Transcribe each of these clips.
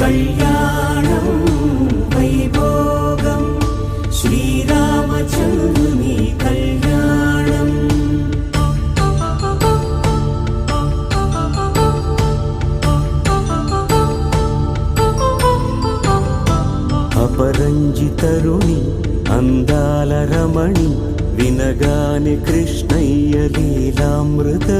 കല്യാണം വൈഭോഗം. ശ്രീരാമചന്ദ്രനി തരുണി കൃഷ്ണയ്യ ലീലാമൃത.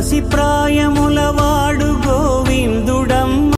పసి ప్రాయముల వాడు